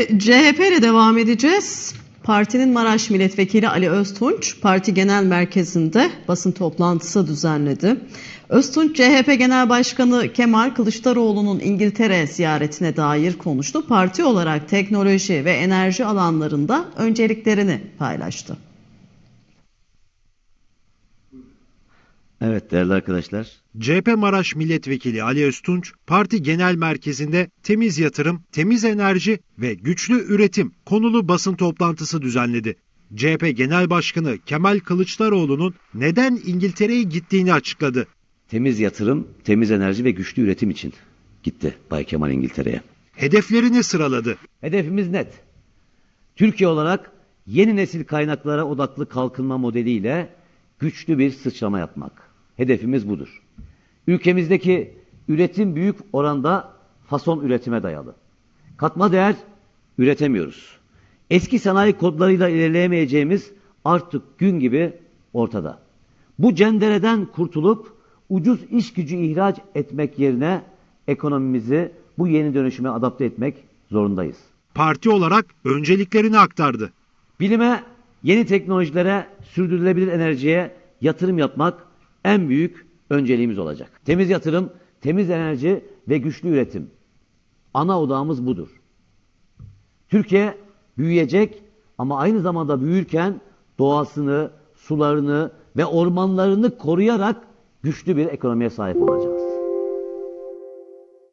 Şimdi CHP ile devam edeceğiz. Partinin Maraş Milletvekili Ali Öztunç, parti genel merkezinde basın toplantısı düzenledi. Öztunç, CHP Genel Başkanı Kemal Kılıçdaroğlu'nun İngiltere ziyaretine dair konuştu. Parti olarak teknoloji ve enerji alanlarında önceliklerini paylaştı. Evet değerli arkadaşlar. CHP Maraş Milletvekili Ali Öztunç, parti genel merkezinde temiz yatırım, temiz enerji ve güçlü üretim konulu basın toplantısı düzenledi. CHP Genel Başkanı Kemal Kılıçdaroğlu'nun neden İngiltere'ye gittiğini açıkladı. Temiz yatırım, temiz enerji ve güçlü üretim için gitti Bay Kemal İngiltere'ye. Hedeflerini sıraladı. Hedefimiz net. Türkiye olarak yeni nesil kaynaklara odaklı kalkınma modeliyle güçlü bir sıçrama yapmak. Hedefimiz budur. Ülkemizdeki üretim büyük oranda fason üretime dayalı. Katma değer üretemiyoruz. Eski sanayi kodlarıyla ilerleyemeyeceğimiz artık gün gibi ortada. Bu cendereden kurtulup ucuz iş gücü ihraç etmek yerine ekonomimizi bu yeni dönüşüme adapte etmek zorundayız. Parti olarak önceliklerini aktardı. Bilime, yeni teknolojilere, sürdürülebilir enerjiye yatırım yapmak en büyük önceliğimiz olacak. Temiz yatırım, temiz enerji ve güçlü üretim. Ana odağımız budur. Türkiye büyüyecek ama aynı zamanda büyürken doğasını, sularını ve ormanlarını koruyarak güçlü bir ekonomiye sahip olacak.